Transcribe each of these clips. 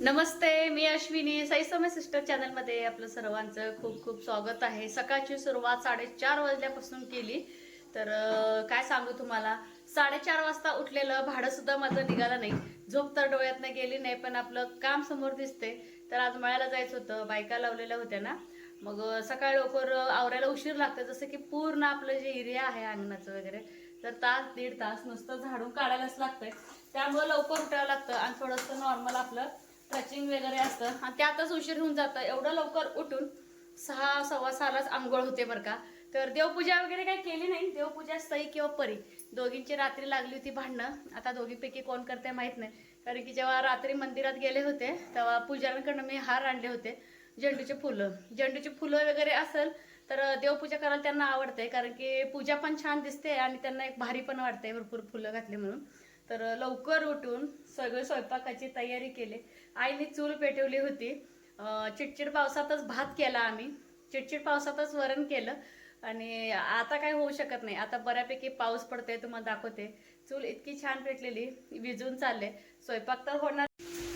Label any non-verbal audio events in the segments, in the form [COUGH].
नमस्ते मी Ashwini. साईसमय sister चॅनलमध्ये आपलं सर्वांचं खूप खूप स्वागत आहे. सकाळची सुरुवात साडेचार वाजल्यापासून केली. तर काय सांगू तुम्हाला? साडेचार वाजता उठलेलं भाडं सुद्धा माझं निघालं नाही. झोप तर डोळ्यात नाही गेली नाही पण आपलं काम समोर दिसते. तर आज मळ्याला जायचं होतं. बायका लावलेल्या होत्या ना. मग सकाळी लवकर आवरायला उशीर लागतं. जसं की पूर्ण आपलं जे एरिया आहे अंगणाचं वगैरे तर तास दीड तास नुसतं झाडून काढायलाच लागतंय. त्यामुळं लवकर उठावं लागतं आणि थोडंसं नॉर्मल आपलं स्ट्रेचिंग वगैरे असतं. आणि त्यातच उशीर होऊन जातं. एवढं लवकर उठून सहा सव्वा सहालाच आंघोळ होते बरं का. तर देवपूजा वगैरे काही केली नाही. देवपूजा सई किंवा परी. दोघींची रात्री लागली होती भांडणं. आता दोघीपैकी कोण करते माहीत नाही. कारण की जेव्हा रात्री मंदिरात गेले होते तेव्हा पुजाऱ्यांकडनं मी हार आणले होते. झेंडूचे फुलं. झेंडूची फुलं वगैरे असेल तर देवपूजा करायला त्यांना आवडते कारण की पूजा पण छान दिसते आणि त्यांना एक भारी पण वाटते भरपूर फुलं घातली म्हणून. तर लवकर उठून सगळे स्वयंपाकाची तयारी केली. आईने चूल पेटवली होती. चिडचिड पावसातच भात केला आम्ही. चिडचिड पावसातच वरण केलं. आणि आता काय होऊ शकत नाही. आता बऱ्यापैकी पाऊस पडतोय तुम्हाला दाखवते. चूल इतकी छान पेटलेली विजून चालले. स्वयंपाक तर होणार.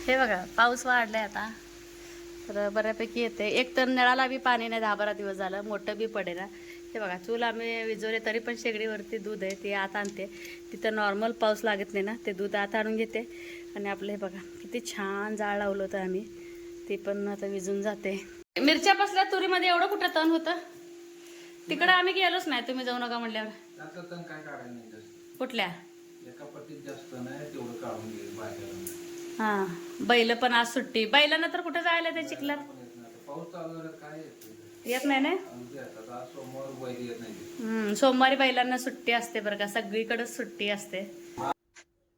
हे बघा पाऊस वाढलाय आता. तर बऱ्यापैकी येते. एक तर नळाला बी पाणी नाही दहा बारा दिवस झालं. मोठं बी पडेना. हे बघा चूल आम्ही विजवले तरी पण शेगडीवरती दूध आहे ते आत आणते. तिथं नॉर्मल पाऊस लागत नाही ना ते दूध आत आणून घेते. आणि आपलं हे बघा किती छान जाळ लावलं होतं आम्ही. ते पण आता विजून जाते. मिरच्या बसल्या तुरीमध्ये एवढं कुठं तण होतं? तिकडं आम्ही गेलोच नाही तुम्ही जाऊ नका जास्त. कुठल्या? हां बैल पण आज सुट्टी. बैलांना तर कुठं जायला ते चिखलात? येत नाही. ना सोमवार बैलांना सुट्टी असते बरं का सगळीकडेच सुट्टी असते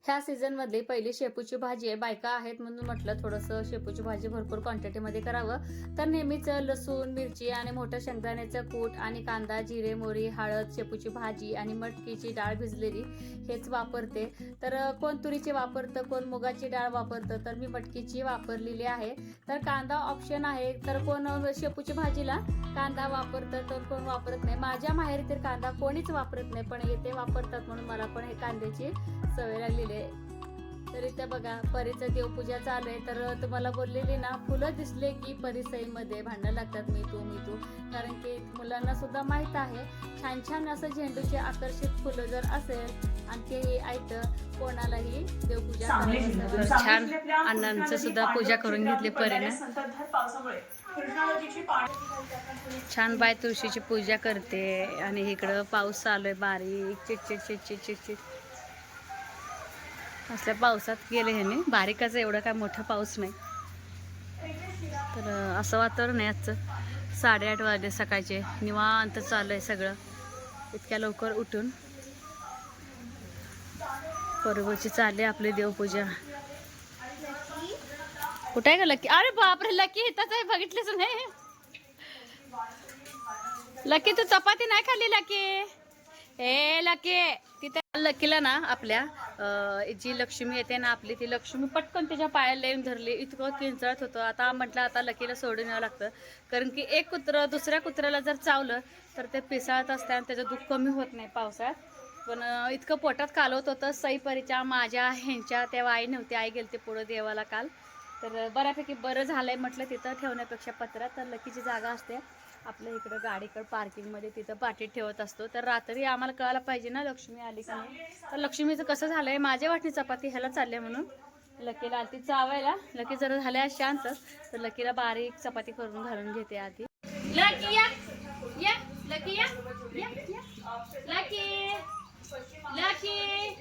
ह्या सीझन मधली पहिली शेपूची भाजी आहे. बायका आहेत म्हणून म्हटलं थोडंसं शेपूची भाजी भरपूर क्वांटिटीमध्ये करावं. तर नेहमीच लसूण मिरची आणि मोठं शेंगदाण्याचं कूट आणि कांदा जिरे मोरी हळद शेपूची भाजी आणि मटकीची डाळ भिजलेली हेच वापरते. तर कोण तुरीची वापरतं कोण मुगाची डाळ वापरतं तर मी मटकीची वापरलेली आहे. तर कांदा ऑप्शन आहे. तर कोण शेपूची भाजीला कांदा वापरतं तर कोण वापरत नाही. माझ्या माहेरी तर कांदा कोणीच वापरत नाही पण येथे वापरतात म्हणून मला पण हे कांद्याची सवय लागलेली आहे. तर इथं बघा परीचं देवपूजा चालू आहे. तर तुम्हाला बोललेली ना फुलं दिसले की परिसईमध्ये भांडणं लागतात मी तू मी तू. कारण की मुलांना सुद्धा माहीत आहे छान छान असं झेंडूचे आकर्षित फुलं जर असेल आणि ते ऐकतं कोणालाही देवपूजा छान अण्णांचं सुद्धा पूजा करून घेतली परीने. छान बाय तुळशीची पूजा करते आणि इकडं पाऊस चालू आहे बारीक चिटचिट चिटचिट चिटचिट असल्या पावसात गेले ह्याने बारीकच एवढा एवढं काय मोठा पाऊस नाही. तर असं वातावरण आहे आजचं. साडेआठ वाजले सकाळचे. निवांत चालू आहे सगळं. इतक्या लवकर उठून. बरोबरची चालली आपली देवपूजा. कुठे आहे का लकी? अरे बापरे लकी इथंच आहे बघितलीच नाही. लकी तू चपाती नाही खाल्ली लकी? ए लकी तिथे लकीला ना आपल्या जी लक्ष्मी येते ना आपली ती लक्ष्मी पटकन त्याच्या पायाला येऊन धरली. इतकं किंचळत होतं. आता म्हटलं आता लकीला सोडून यावं लागतं. कारण की एक कुत्रं दुसऱ्या कुत्र्याला जर चावलं तर ते पिसाळत असतं आणि त्याचं दुःख कमी होत नाही पावसाळ्यात. पण इतकं पोटात कालवत होतं. सईपरीच्या माझ्या ह्यांच्या तेव्हा आई नव्हती. आई गेलते पुढं देवाला काल. तर बऱ्यापैकी बरं झालं आहे म्हटलं तिथं ठेवण्यापेक्षा पत्रात तर लकीची जागा असते. आपल्या इकडं गाडीकडं पार्किंगमध्ये तिथं पाठीत ठेवत असतो. तर रात्री आम्हाला कळायला पाहिजे ना लक्ष्मी आली का नाही? तर लक्ष्मीचं कसं झालं आहे माझ्या वाटणी चपाती ह्याला चालले म्हणून. लकीला आलती चावायला. लकी जर झाल्या शांत. तर लकीला बारीक चपाती करून घालून घेते आधी. लकी या. या. लकी या. या. लकी. लकी.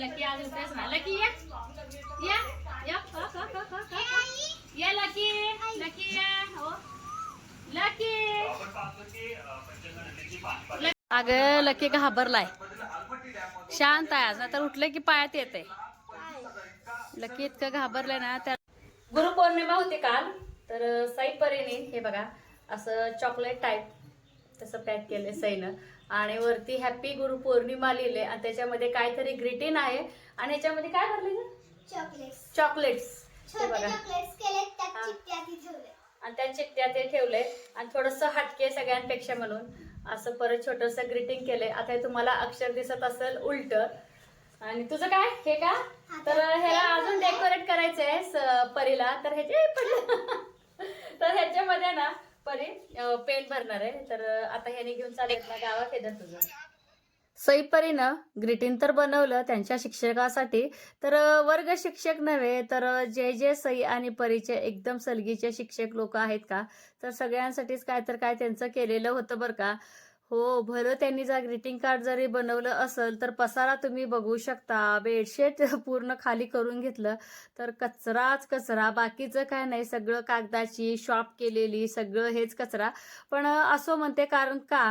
लकी आज उठायच ना लकी या. या. या लकी. अगं लकी घाबरलाय शांत आहे आज तर उठलं की पायात येते लकी इतकं घाबरलंय ना त्या गुरुपौर्णिमा होती काल तर साई परीने हे बघा असं चॉकलेट टाईप तसं पॅक केलंय सईनं. आणि वरती हॅपी गुरुपौर्णिमा लिहिले आणि त्याच्यामध्ये काहीतरी ग्रीटिंग आहे. आणि याच्यामध्ये काय भरले चॉकलेट्स चॉकलेट्स बघा. केले आणि त्या चिकट्या ते ठेवले आणि थोडस हटके सगळ्यांपेक्षा म्हणून. असं परत छोटस ग्रीटिंग केलंय. आता हे तुम्हाला अक्षर दिसत असेल उलट. आणि तुझं काय? हे का? तर ह्याला अजून डेकोरेट करायचं आहे स- परीला. तर ह्याचे [LAUGHS] तर ह्याच्यामध्ये ना परी पेंट भरणार आहे. तर आता ह्याने घेऊन चालेल ना गावात येतात तुझं. सईपरीनं ग्रीटिंग तर बनवलं त्यांच्या शिक्षकासाठी. तर वर्ग शिक्षक नव्हे तर जे जे सई आणि परीचे एकदम सलगीचे शिक्षक लोक आहेत का? तर सगळ्यांसाठीच काय तर काय त्यांचं केलेलं होतं बरं का? हो भलं त्यांनी जर ग्रीटिंग कार्ड जरी बनवलं असेल तर पसारा तुम्ही बघू शकता. बेडशीट [LAUGHS] पूर्ण खाली करून घेतलं तर कचराच कचरा. बाकीचं काय नाही सगळं कागदाची शॉप केलेली सगळं हेच कचरा. पण असं म्हणते कारण का?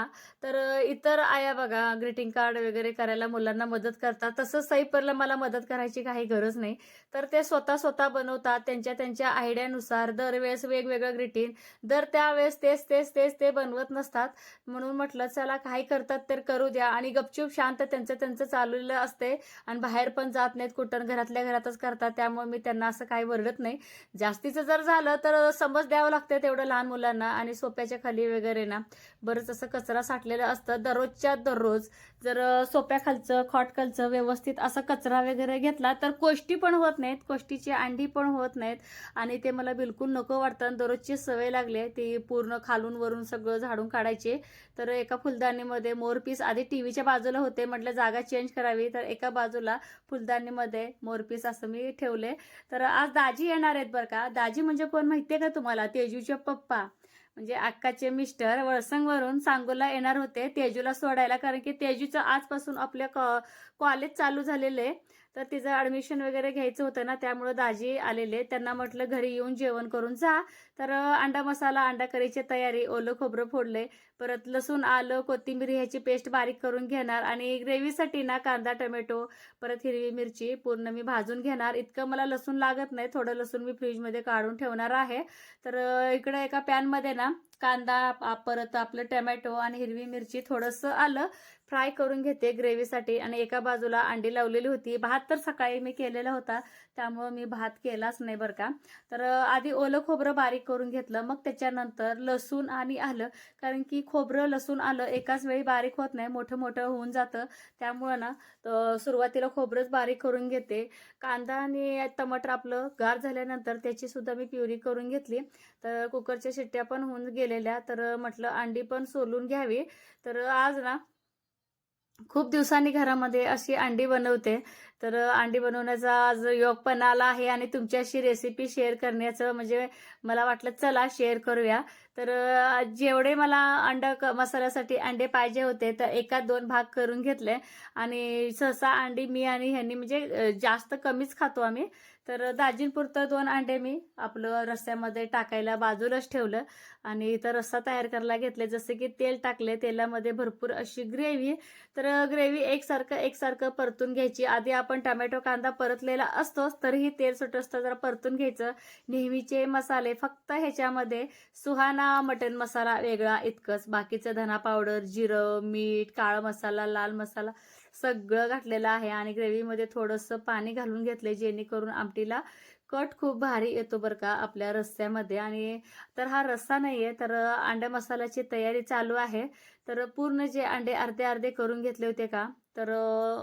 तर इतर आया बघा ग्रीटिंग कार्ड वगैरे करायला मुलांना मदत करतात. तसं सैपरला मला मदत करायची काही गरज नाही. तर ते स्वतः स्वतः बनवतात. त्यांच्या त्यांच्या आयडियानुसार दरवेळेस वेगवेगळं ग्रीटिंग दर त्यावेळेस तेच तेच तेच ते बनवत नसतात. म्हणून म्हटलं चला काही करतात तर करू द्या. आणि गपचूप शांत त्यांचं त्यांचं चाललेलं असते. आणि बाहेर पण जात नाहीत. कुठं घरातल्या घरातच करतात. त्यामुळे मी त्यांना असं काही वरडत नाही. जास्तीचं जर झालं तर समज द्यावं लागतं तेवढं लहान मुलांना आणि सोप्याच्या खाली वगैरे ना. बरंच असं कचरा साठलेलं असतं. दररोजच्या दररोज जर सोप्या खालचं खॉट खालचं व्यवस्थित असा कचरा वगैरे घेतला तर कोष्टी पण होत नाहीत. कोष्टीची अंडी पण होत नाहीत. आणि ते मला बिलकुल नको वाटतं. आणि दररोजची सवय लागली आहे. ती पूर्ण खालून वरून सगळं झाडून काढायचे. तर एका फुलदाणीमध्ये मोरपीस आधी टी व्हीच्या बाजूला होते म्हटलं जागा चेंज करावी. तर एका बाजूला फुलदाणीमध्ये मोरपीस असं मी ठेवले. तर आज दाजी येणार आहेत बरं का? दाजी म्हणजे कोण माहितीये का तुम्हाला? तेजूचे पप्पा. म्हणजे अक्काचे मिस्टर वळसंगवरून सांगोला येणार होते तेजूला सोडायला. कारण की तेजूचं आजपासून आपल्या कॉलेज चालू झालेले तर तिचं ॲडमिशन वगैरे घ्यायचं होतं ना त्यामुळं दाजी आलेले त्यांना म्हटलं घरी येऊन जेवण करून जा. तर अंडा मसाला अंडा करीची तयारी ओलं खोबरं फोडले. परत लसूण आलं कोथिंबीर ह्याची पेस्ट बारीक करून घेणार आणि ग्रेव्हीसाठी ना कांदा टोमॅटो परत हिरवी मिरची पूर्ण मी भाजून घेणार. इतकं मला लसूण लागत नाही थोडं लसूण मी फ्रीजमध्ये काढून ठेवणार आहे. तर इकडं इकडे एका पॅनमध्ये ना कांदा परत आपलं टोमॅटो आणि हिरवी मिरची थोडंसं आलं फ्राय करून घेते ग्रेव्हीसाठी आणि एका बाजूला अंडी लावलेली होती. भात तर सकाळी मी केलेला होता त्यामुळं मी भात केलाच नाही बरं का. तर आधी ओलं खोबरं बारीक करून घेतलं मग त्याच्यानंतर लसूण आणि आलं कारण की खोबरं लसूण आलं एकाच वेळी बारीक होत नाही मोठं मोठं होऊन जातं. त्यामुळं ना सुरुवातीला खोबरंच बारीक करून घेते. कांदा आणि टमाटर आपलं गार झाल्यानंतर त्याची सुद्धा मी प्युरी करून घेतली. तर कुकरच्या शिट्ट्या पण होऊन गेलेल्या. तर म्हटलं अंडी पण सोलून घ्यावी. तर आज ना खूप दिवसांनी घरामध्ये अशी अंडी बनवते. तर अंडी बनवण्याचा आज योग पण आला आहे आणि तुमच्याशी रेसिपी शेअर करण्याचं म्हणजे मला वाटलं चला शेअर करूया. तर जेवढे मला अंड क- मसाल्यासाठी अंडे पाहिजे होते तर एका दोन भाग करून घेतले. आणि सहसा अंडी मी आणि ह्यांनी म्हणजे जास्त कमीच खातो आम्ही. तर दाजींपुरतं दोन अंडे मी आपलं रस्स्यामध्ये टाकायला बाजूलाच ठेवलं. आणि इथं रस्सा तयार करायला घेतले. जसे की तेल टाकले तेलामध्ये भरपूर अशी ग्रेव्ही. तर ग्रेव्ही एकसारखं एकसारखं परतून घ्यायची. आधी आपण आपण टमॅटो कांदा परतलेला असतोच तरीही तेल सुटस्तं जरा परतून घ्यायचं. नेहमीचे मसाले फक्त ह्याच्यामध्ये सुहाना मटन मसाला वेगळा इतकंच. बाकीचं धना पावडर जिरं मीठ काळा मसाला लाल मसाला सगळं घातलेलं आहे. आणि ग्रेव्हीमध्ये थोडंसं पाणी घालून घेतले जेणेकरून आमटीला कट खूप भारी येतो बरं का आपल्या रस्स्यामध्ये. आणि तर हा रस्सा नाही आहे तर अंड्या मसाल्याची तयारी चालू आहे. तर पूर्ण जे अंडे अर्धे अर्धे करून घेतले होते का? तर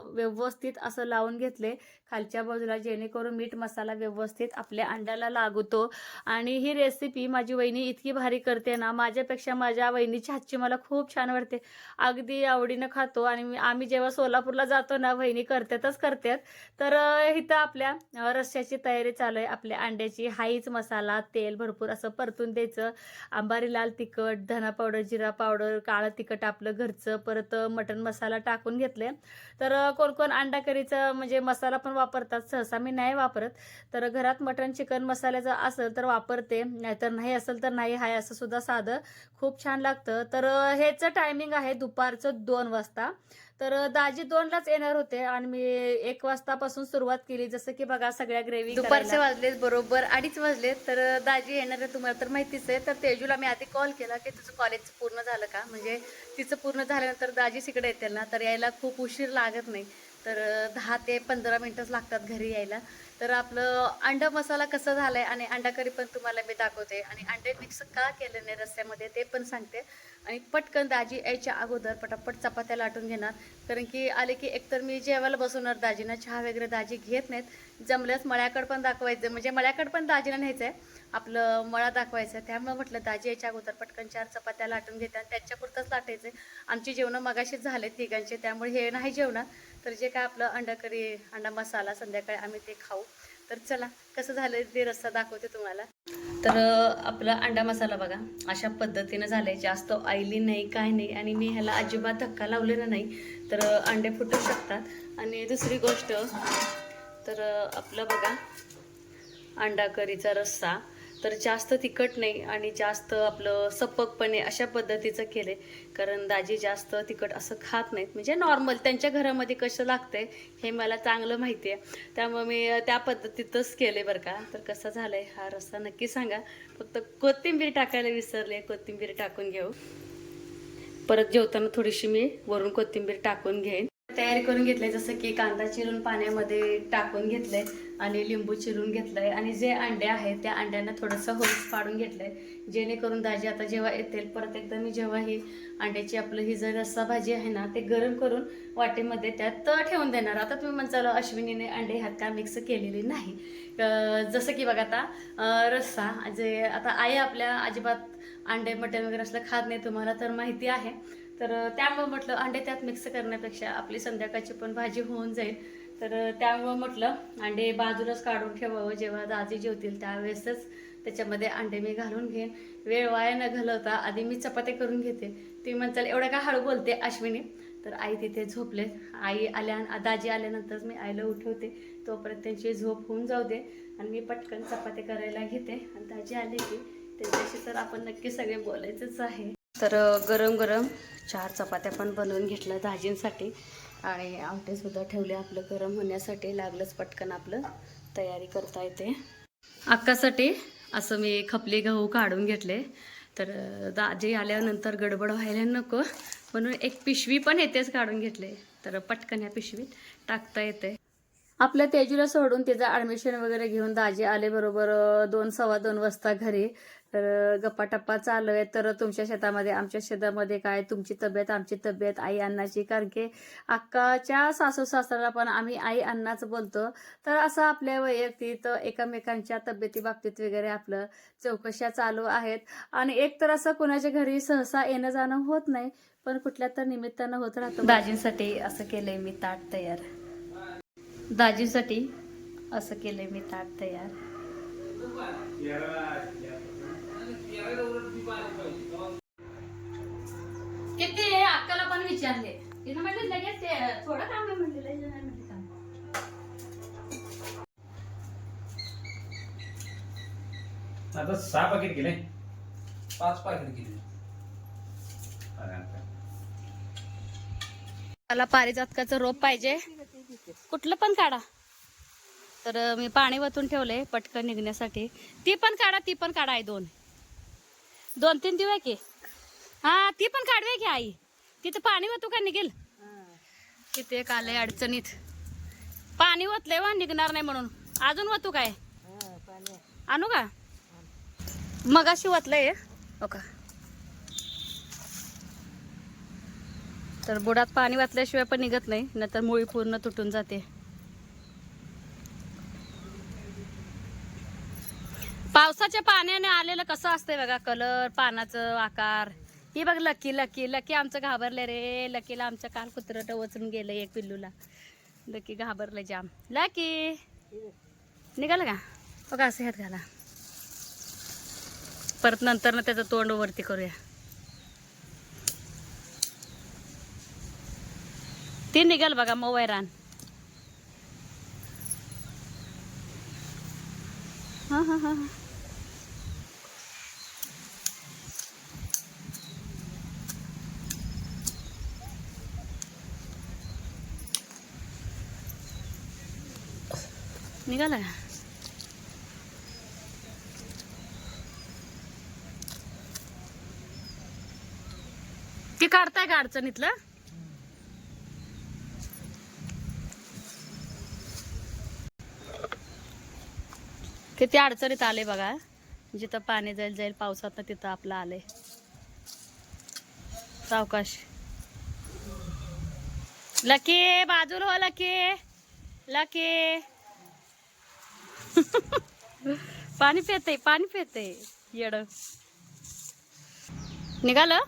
व्यवस्थित असं लावून घेतले. खालच्या बाजूला जेणेकरून मीठ मसाला व्यवस्थित आपल्या अंड्याला लागतो. आणि ही रेसिपी माझी वहिनी इतकी भारी करते ना माझ्यापेक्षा माझ्या वहिनीची हातची मला खूप छान वाटते. अगदी आवडीनं खातो आणि मी- आम्ही जेव्हा सोलापूरला जातो ना वहिनी करतातच करतात. तर इथं आपल्या रस्स्याची रश्श्याची तयारी चालू आहे. आपल्या अंड्याची हाईच मसाला तेल भरपूर असं परतून द्यायचं. आंबारी लाल तिखट धना पावडर जिरा पावडर काळं तिखट आपलं घरचं. परत मटण मसाला टाकून घेतले. तर कोण कोण अंडा करीचं म्हणजे मसाला पण वापरतात. सहसा मी नाही वापरत. तर घरात मटन चिकन मसाल्याचं असेल तर वापरते. नाहीतर नाही असेल तर नाही. हाय असं सुद्धा साधं खूप छान लागतं. तर हेच टायमिंग आहे दुपारचं दोन वाजता. तर दाजी दोनलाच येणार होते आणि मी एक वाजतापासून सुरुवात केली. जसं की बघा सगळ्या ग्रेव्ही दुपारचे वाजलेत बरोबर. अडीच वाजलेत. तर दाजी येणार आहे तुम्हाला तर माहितीच आहे. तर तेजूला मी आधी कॉल केला की तुझं कॉलेज पूर्ण झालं का? म्हणजे तिचं पूर्ण झाल्यानंतर दाजी तिकडे येतील ना? तर यायला खूप उशीर लागत नाही. तर दहा ते पंधरा मिनटंच लागतात घरी यायला. तर आपलं अंडा मसाला कसं झालाय आणि अंडा करी पण तुम्हाला मी दाखवते. आणि अंडे मिक्स का केले नाही रस्त्यामध्ये ते पण सांगते. आणि पटकन दाजी यायच्या अगोदर पटापट चपात्या लाटून घेणार. कारण की आले की एकतर मी जेवायला बसवणार दाजीना चहा वगैरे दाजी घेत नाहीत. जमल्यास मळ्याकडं पण दाखवायचं. म्हणजे मळ्याकडं पण दाजीला न्यायचं आहे आपलं मळा दाखवायचं आहे त्यामुळे म्हटलं दाजी याच्या अगोदर पटकन चार चपात्या लाटून घेते आणि त्यांच्यापुरतंच लाटायचं. आमची जेवणं मगाशीच झाले तिघांचे त्यामुळे हे नाही जेवणार. तर जे काय आपलं अंडा करी अंडा मसाला संध्याकाळी आम्ही ते खाऊ. तर चला कसं झालं ते रस्ता दाखवते तुम्हाला. तर आपला अंडा मसाला बघा अशा पद्धतीनं झालंय. जास्त ऑइली नाही काय नाही. आणि मी ह्याला अजिबात धक्का लावलेला नाही. तर अंडे फुटू शकतात. आणि दुसरी गोष्ट तर आपलं बघा अंडा करीचा रस्सा. तर जास्त तिखट नाही आणि जास्त आपलं सपकपणे अशा पद्धतीचं केले कारण दाजी जास्त तिखट असं खात नाहीत. म्हणजे नॉर्मल त्यांच्या घरामध्ये कसं लागतंय हे मला चांगलं माहिती आहे. त्यामुळे मी त्या पद्धतीतच केले बरं का. तर कसं झालंय हा रस्सा नक्की सांगा. फक्त कोथिंबीर टाकायला विसरले कोथिंबीर टाकून घेऊ. परत जेवताना थोडीशी मी वरून कोथिंबीर टाकून घेईन. तयारी करून घेतलंय जसं की कांदा चिरून पाण्यामध्ये टाकून घेतलंय आणि लिंबू चिरून घेतलंय. आणि जे अंडे आहेत त्या अंड्यांना थोडंसं होल्स पाडून घेतलंय. जेणेकरून दाजी आता जेव्हा येतील परत एकदा मी जेव्हा ही अंड्याची आपलं ही जर रस्सा भाजी आहे ना ते गरम करून वाटेमध्ये त्यात ठेवून देणार. आता तुम्ही म्हणताल अश्विनीने अंडे ह्यात का मिक्स केलेली नाही? जसं की बघा आता रस्सा जे आता आई आपल्या अजिबात अंडे मटण वगैरे असलं खात नाही तुम्हाला तर माहिती आहे. तर त्यामुळं म्हटलं अंडे त्यात मिक्स करण्यापेक्षा आपली संध्याकाळची पण भाजी होऊन जाईल. तर त्यामुळं म्हटलं अंडे बाजूलाच काढून ठेवावं. जेव्हा दाजी जेवतील त्यावेळेसच त्याच्यामध्ये अंडे मी घालून घेईन. वेळ वाया न घालवता आधी मी चपात्या करून घेते. ती म्हणताल एवढं का हळू बोलते अश्विनी? तर आई तिथे झोपले. आई आल्या दाजी आल्यानंतर मी आईला उठवते. तोपर्यंत त्यांची झोप होऊन जाऊ दे. आणि मी पटकन चपात्या करायला घेते. आणि दाजी आले की त्यांच्याशी तर आपण नक्की सगळे बोलायचंच आहे. तर गरम गरम चार चपात्या पण बनवून घेतल्या दाजींसाठी. आणि आमटेसुद्धा ठेवले आपलं गरम होण्यासाठी. लागलंच पटकन आपलं तयारी करता येते. अक्कासाठी असं मी खपली गहू काढून घेतले. तर दाजी आल्यानंतर गडबड व्हायला नको. म्हणून एक पिशवी पण येतेच काढून घेतले. तर पटकन ह्या पिशवीत टाकता येते. आपल्या तेजूला सोडून तिचं ॲडमिशन वगैरे घेऊन दाजी आले बरोबर दोन सव्वा दोन वाजता घरी. तर गप्पा टप्पा चालू आहे तर तुमच्या शेतामध्ये आमच्या शेतामध्ये काय? तुमची तब्येत आमची तब्येत आई अन्नाची कारण की अक्काच्या सासू सासऱ्याला पण आम्ही आई अन्नाच बोलतो. तर असं आपल्या वैयक्तिक एकमेकांच्या तब्येती बाबतीत वगैरे आपलं चौकशा चालू आहेत. आणि एक तर असं कुणाच्या घरी सहसा येणं जाणं होत नाही पण कुठल्या तर निमित्तानं होत राहतं दाजींसाठी असं केलंय मी ताट तयार. दाजीसाठी असं केलंय मी ताट तयार. किती आहे? अक्काला पण विचारले. तिनं म्हटलं लगेच ते थोडं काम आहे नाही म्हणले काम. आता सहा पाकिट गेले. पाच पाकिट मला पारिजातकाचं रोप पाहिजे. कुठलं पण काढा. तर मी पाणी वतून ठेवलंय पटकन निघण्यासाठी. ती पण काढा ती पण काढा आहे दोन. दोन तीन दिवस की हा ती पण काढवे की आई. तिथं पाणी वतू का निघेल? किती एक आलंय अडचणीत. पाणी वतलंय वा निघणार नाही म्हणून. अजून वतू काय? आणू का? मगाशी वतलंय हो का? तर बुडात पाणी वाचल्याशिवाय पण निघत नाही नाहीतर मुळी पूर्ण तुटून जाते. पावसाच्या पाण्याने आलेलं कसं असतंय बघा कलर पानाचं आकार. ही बघ लकी लकी लकी आमचं घाबरले रे. लकीला आमचं काल कुत्रट वचून गेलं एक पिल्लूला. लकी घाबरलं जाम. लकी निघालं का? बघा असं ह्यात घाला. परत नंतर ना त्याचं तोंड वरती करूया. ते निघाल बघा मोबाईल वैरान हां हां. निघाला ते काढताय का अडचणीतलं? किती अडचणीत आले बघा. जिथं पाणी जाईल जाईल पावसात तिथं आपलं आलंय. सावकाश. लकी बाजूला हो लकी. लकी. पाणी पितय पाणी पितय येड. निघालं?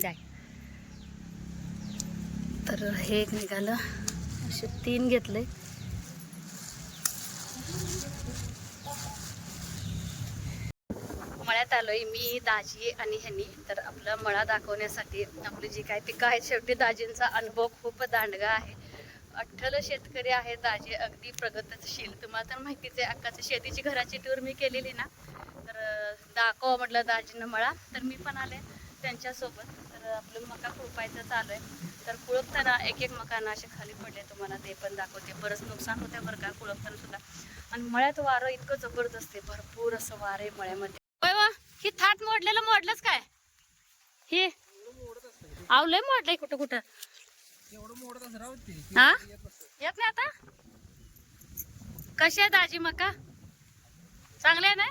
जाय. तर हे एक निघालं. असे तीन घेतले मळ्यात आलोय मी दाजी आणि ह्यांनी. तर आपला मळा दाखवण्यासाठी आपली जी काय पिकं आहेत शेवटी दाजींचा अनुभव खूप दांडगा आहे. अठ्ठल शेतकरी आहे दाजी अगदी प्रगतशील. तुम्हाला तर माहितीच आहे अक्काचं शेतीची घराची टूर मी केलेली ना. तर अं, दाखव म्हटलं दाजीनं मळा तर मी पण आले त्यांच्यासोबत. तर आपलं मका खुरपायचं चालू आहे. तर कुळपताना एक एक मकाना असे खाली पडले तुम्हाला ते पण दाखवते. बरंच नुकसान होते बरं का कुळपताना सुद्धा. आणि मळ्यात वारं इतकं जबरदस्त आहे भरपूर असं वार आहे मळ्यामध्ये. ही थाट मोडलेलं मोडलंच काय? हे? आवलंय मोडलंय कुठं कुठं हा? येत नाही आता? कशी आहे दाजी मका? चांगले आहे ना?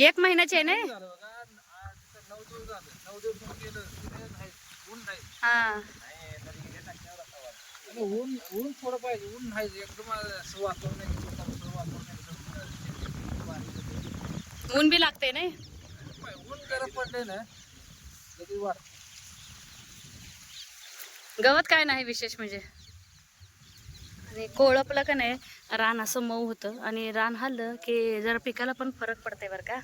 एक महिन्याचे आहे ना? झालं आणि ऊन ऊन थोडं पाहिजे ऊन नाही एकदम असं वातावरण वातावरण. ऊन बी लागते नाही? ऊन गरम पडले ना गवत काय नाही विशेष म्हणजे? आणि कोळपलं का नाही रान असं मऊ होतं. आणि रान हल्लं की जरा पिकाला पण फरक पडते बरं का?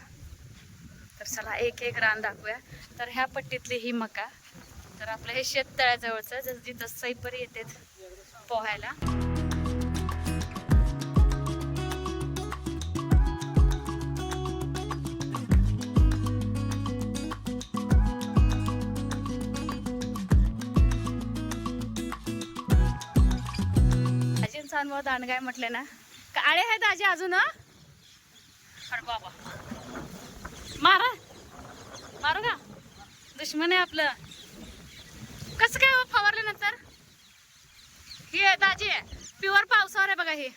तर चला एक एक रान दाखवूया. तर ह्या पट्टीतली ही मका. तर आपलं हे शेततळ्याजवळचं जसं जिथं सैपरी येते पोहायला. दाजींचा अनुभव दांडगाय म्हटले ना. काळे आहेत आजी अजून अरे बाबा. मारा. मारू का? दुश्मन आहे आपलं. कसं काय हो फवारल्यानंतर? ही आहे दाजी आहे. प्युअर पावसावर आहे बघा हे.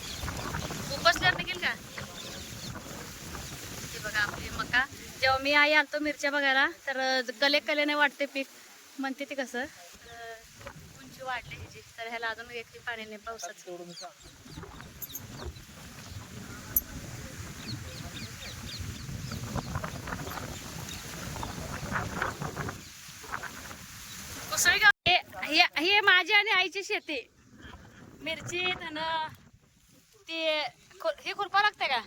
उपसल्यावर निघेल का? हे बघा आपली मका. जेव्हा मी आई आलतो मिरच्या बघायला तर अं, कले कलेने वाटते पीक. म्हणते ते कसं? तर उंची वाढली ह्याची तर ह्याला अजून एक पाणी नाही पावसाचं तेवढं मी सांगतो कुसळी गाव हे हे- हे माझी आणि आईची शेती. मिरची धन ते हे खुरपा लागते का?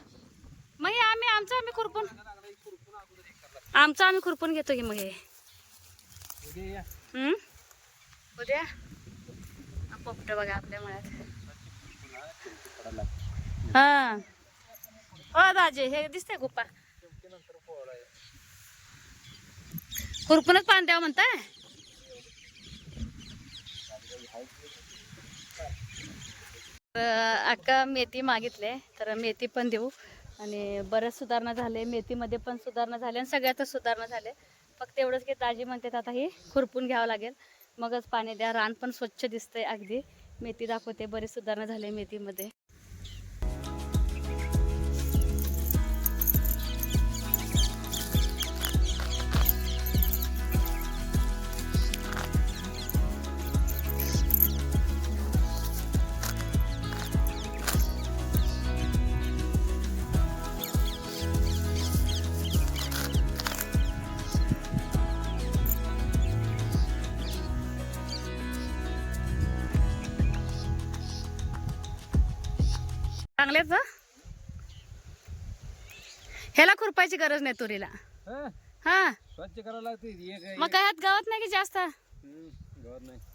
मग हे आम्ही आमचं आम्ही खुरपून. आमचं आम्ही खुरपून घेतो की मग हे. उद्या? पोपट बघा आपल्या मुळात. हा. हो दाजे हे दिसतंय गुप्पा खुरपूनच पाणी द्यावं म्हणताय? अं, अक्का मेथी मागितले तर मेथी पण देऊ. आणि बऱ्याच सुधारणा झाले मेथीमध्ये पण सुधारणा झाली आणि सगळ्यातच सुधारणा झाले. फक्त एवढंच की ताजी म्हणतात आता ही खुरपून घ्यावं लागेल. मगच पाणी द्या रान पण स्वच्छ दिसतंय अगदी. मेथी दाखवते बरीच सुधारणा झाली मेथीमध्ये. चांगलेच? ह्याला खुरपायची गरज नाही तुरीला. हा? स्वच्छ लागते. मग काय गावात नाही की जास्त?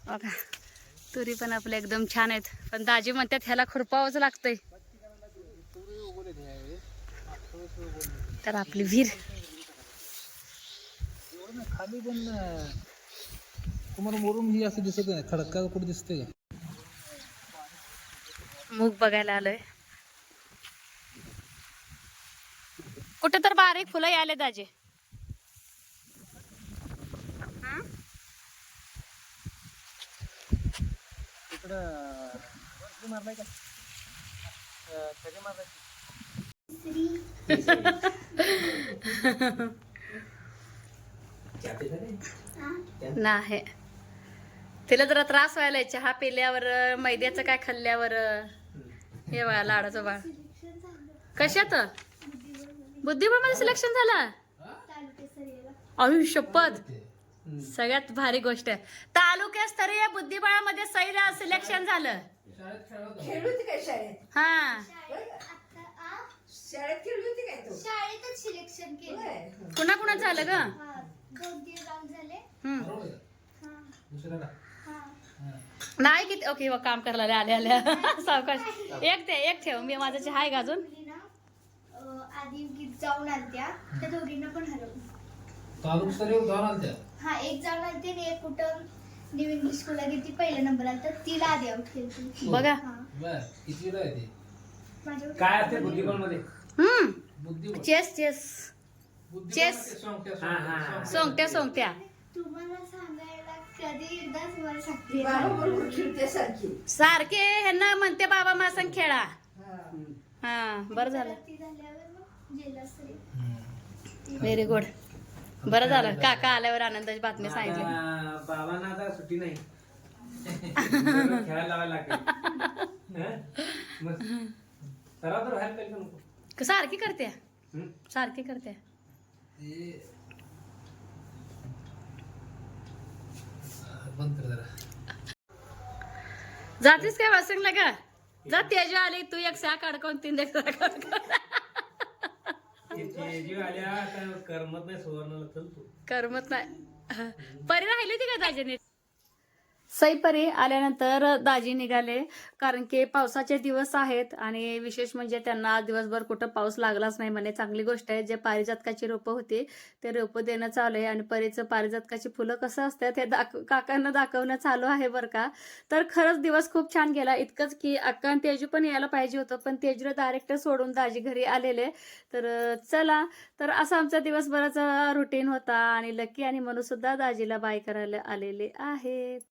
बघा. तुरी पण आपल्या एकदम छान आहेत. पण दाजी म्हणतात ह्याला खुरपावंच लागतंय. तुरी आपली विहीर खाली पण तुम्हाला वरून ही असं दिसत नाही. खडका कुठे दिसतंय? मूग बघायला आलोय. कुठे तर बारीक फुलं यायले दाजे. नाही? तिला जरा त्रास व्हायला चहा पिल्यावर मैद्याचं काय खाल्ल्यावर. हे बाळा लाडाचं बाळ. कशात? बुद्धिबळमध्ये सिलेक्शन झालं? सरीला. आयुष्यपद सगळ्यात भारी गोष्ट आहे. तालुक्यास्तरीय बुद्धिबळामध्ये सैला सिलेक्शन झालं. काय शाळेत? हा. शाळेत आता आ? शाळेत खेळली होती काय तू? शाळेतच सिलेक्शन केलं. होय. कुणा कुणा झालं ग? हा दोन तीन राऊंड झाले? हा. हा हा. नाही किती? ओके व काम करायला आल्या आल्या [LAUGHS] सावकाश. एक ते एक ठेव. मी माझं चहा आहे का अजून? आधी जाऊन आलत्या त्या दोघींना पण हरवलं तालुका स्तरीय जाऊन आलत्या हा एक जाऊन आलती आणि एक कुठं न्यू इंग्लिश स्कूलला गेली पहिला नंबर आला तर तिला आधी आउट केली बघा. हा. बर कितीला आहे ते? माझ्या काय असते बुद्धिबळमध्ये हम्म. बुद्धिबळ. चेस चेस बुद्धिबळ Chess. ते सोंगट्या, हा, हा, हा. सोंगट्या. सोंगट्या सोंगट्या तुम्हाला सांगायला कधी एकदा तुम्हाला सांगते. बाबा बरोबर खेळते सारखी सारखे ह्यांना म्हणते बाबा मला संग खेळा. हा. हा बरं झालं. ती झाल्यावर व्हेरी गुड बरं झालं. काका आल्यावर आनंदाची बातमी सांगितली. बाबांना आता सुट्टी नाही. [LAUGHS] खेळायला लावायला सारखी करते. हं? सारखी करते. ते बंद कर जरा. जातीस काय वासंगला का जा तेजू आली तू एक सहा काढकून तीन देख ते आल्या आता करमत नाही सुवर्णाला चल तू. करमत नाही. परी राहिली होती का दाजीने? सईपरी आल्यानंतर दाजी निघाले. कारण की पावसाचे दिवस आहेत आणि विशेष म्हणजे त्यांना दिवसभर कुठं पाऊस लागलाच नाही म्हणे. चांगली गोष्ट आहे. जे पारिजातकाची रोपं होती ते रोपं देणं चालू आहे आणि परीचं पारिजातकाची फुलं कसं असतात हे दाखव काकांना दाखवणं चालू आहे बरं का. तर खरंच दिवस खूप छान गेला. इतकंच की अक्का आणि तेजू पण यायला पाहिजे होतं पण तेजूला डायरेक्ट सोडून दाजी घरी आलेले. तर चला. तर असा आमचा दिवसभराचा रुटीन होता आणि लकी आणि मनूसुद्धा दाजीला बाय करायला आलेले आहेत.